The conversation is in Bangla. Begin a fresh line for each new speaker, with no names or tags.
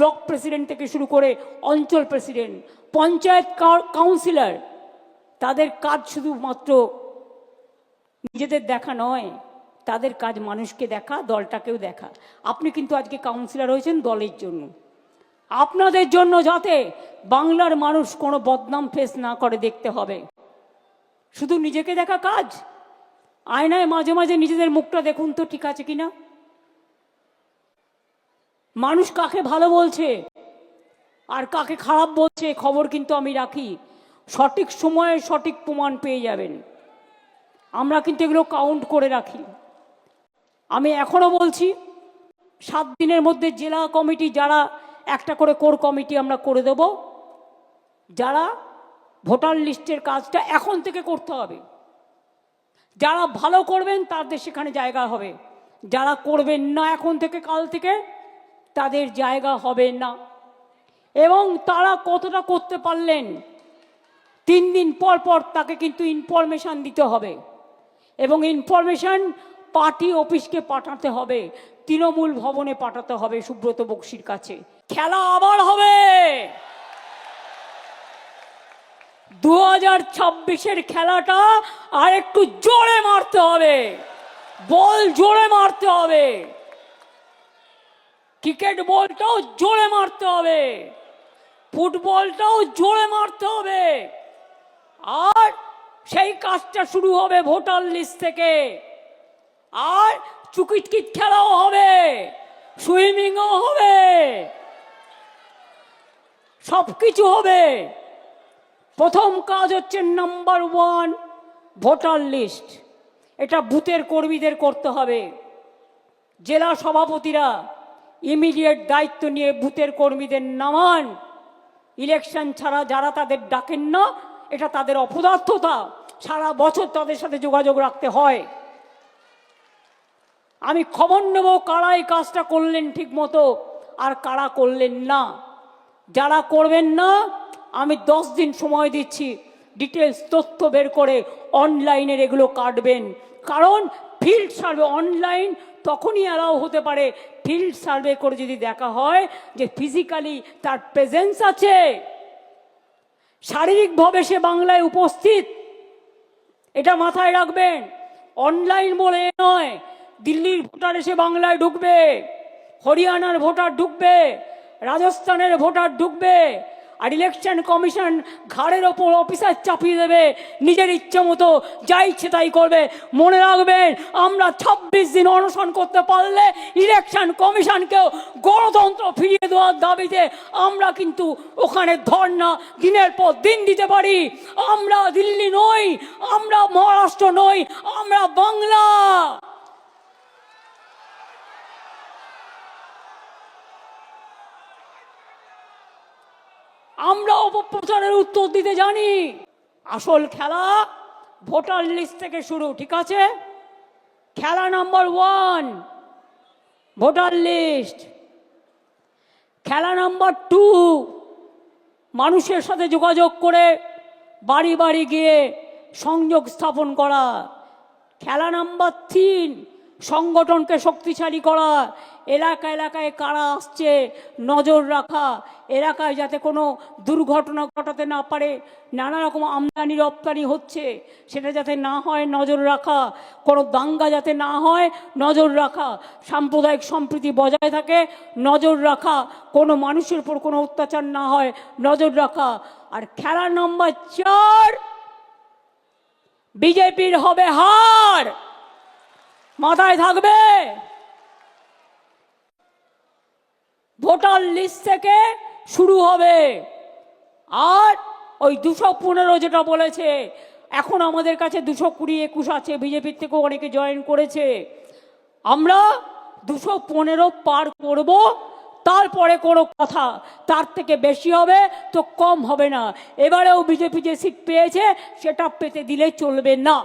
ব্লক প্রেসিডেন্ট থেকে শুরু করে অঞ্চল প্রেসিডেন্ট পঞ্চায়েত কাউ- কাউন্সিলর তাদের কাজ শুধুমাত্র নিজেদের দেখা নয়, তাদের কাজ মানুষকে দেখা, দলটাকেও দেখা। আপনি কিন্তু আজকে কাউন্সিলর হয়েছেন দলের জন্য। আপনাদের জন্য যাতে বাংলার মানুষ কোনো বদনাম ফেস না করে দেখতে হবে। শুধু নিজেকে দেখা কাজ? আয়নায় মাঝে মাঝে নিজেদের মুখটা দেখুন তো ঠিক আছে কিনা? মানুষ কাকে ভালো বলছে? আর কাকে খারাপ বলছে, খবর কিন্তু আমি রাখি। সঠিক সময়ে সঠিক প্রমাণ পেয়ে যাবেন। আমরা কিন্তু এগুলো কাউন্ট করে রাখি। আমি এখনও বলছি, সাত দিনের মধ্যে জেলা কমিটি যারা, একটা করে কোর কমিটি আমরা করে দেব। যারা ভোটার লিস্টের কাজটা এখন থেকে করতে হবে। যারা ভালো করবেন, তাদের সেখানে জায়গা হবে। যারা করবেন না এখন থেকে, কাল থেকে তাদের জায়গা হবে না। এবং তারা কতটা করতে পারলেন? তিন দিন পর পর তাকে কিন্তু ইনফরমেশন দিতে হবে। এবং ইনফরমেশন পার্টি অফিসকে পাঠাতে হবে। তৃণমূল ভবনে পাঠাতে হবে সুব্রত বক্সির কাছে। খেলা আবার হবে! দু হাজার ছাব্বিশের খেলাটা আর একটু জোরে মারতে হবে। বল জোরে মারতে হবে। ক্রিকেট বলটাও জোরে মারতে হবে। ফুটবলটাও জোরে মারতে হবে। আর সেই কাজটা শুরু হবে ভোটার লিস্ট থেকে। আর চুকিটকিট খেলাও হবে, সুইমিংও হবে সব কিছু হবে। প্রথম কাজ হচ্ছে নাম্বার ওয়ান, ভোটার লিস্ট। এটা বুথের কর্মীদের করতে হবে। জেলা সভাপতিরা ইমিডিয়েট দায়িত্ব নিয়ে বুথের কর্মীদের নামান। ইলেকশন ছাড়া যারা তাদের ডাকেন না, এটা তাদের অপদার্থতা। সারা বছর তাদের সাথে যোগাযোগ রাখতে হয়। আমি খবর নেব কারা এই কাজটা করলেন ঠিক মতো আর কারা করলেন না। যারা করবেন না, আমি দশ দিন সময় দিচ্ছি। ডিটেলস তথ্য বের করে অনলাইনের এগুলো কাটবেন। কারণ ফিল্ড সার্ভে অনলাইন তখনই অ্যালাউ হতে পারে। ফিল্ড সার্ভে করে যদি দেখা হয় যে ফিজিক্যালি তার প্রেজেন্স আছে, শারীরিকভাবে সে বাংলায় উপস্থিত, এটা মাথায় রাখবেন। অনলাইন বলে নয়, দিল্লির ভোটার এসে বাংলায় ঢুকবে, হরিয়ানার ভোটার ঢুকবে, রাজস্থানের ভোটার ঢুকবে আর ইলেকশন কমিশন ঘাড়ের ওপর অফিসার চাপিয়ে দেবে। নিজের ইচ্ছে মতো যা ইচ্ছে তাই করবে। মনে রাখবেন, আমরা ছাব্বিশ দিন অনশন করতে পারলে ইলেকশন কমিশনকেও গণতন্ত্র ফিরিয়ে দেওয়ার দাবিতে আমরা কিন্তু ওখানে ধর্ণা দিনের পর দিন দিতে পারি। আমরা দিল্লি নই, আমরা মহারাষ্ট্র নই, আমরা বাংলা। আমরা অপপ্রচারের উত্তর দিতে জানি। আসল খেলা ভোটার লিস্ট থেকে শুরু, ঠিক আছে? খেলা নাম্বার ওয়ান, ভোটার লিস্ট। খেলা নাম্বার টু, মানুষের সাথে যোগাযোগ করে বাড়ি বাড়ি গিয়ে সংযোগ স্থাপন করা। খেলা নাম্বার তিন সংগঠনকে শক্তিশালী করা এলাকা এলাকায় কারা আসছে, নজর রাখা, এলাকায় যাতে কোনো দুর্ঘটনা ঘটাতে না পারে, নানা রকম আমদানি, রপ্তানি হচ্ছে, সেটা যাতে না হয়, নজর রাখা, কোনো দাঙ্গা যাতে না হয়, নজর রাখা, সাম্প্রদায়িক সম্প্রীতি বজায় থাকে, নজর রাখা, কোনো মানুষের উপর কোনো অত্যাচার না হয়, নজর রাখা। আর খেলা নম্বর চার, বিজেপির হবে হার। মাথায় থাকবে। ভোটার লিস্ট থেকে শুরু হবে। আর ওই দুশো পনেরো যেটা বলেছে, এখন আমাদের কাছে দুশো কুড়ি একুশ আছে বিজেপির থেকেও অনেকে জয়েন করেছে। আমরা দুশো পনেরো পার করব, তারপরে কোনো কথা, তার থেকে বেশি হবে তো কম হবে না। এবারেও বিজেপি যে সিট পেয়েছে, সেটা পেতে দিলে চলবে না।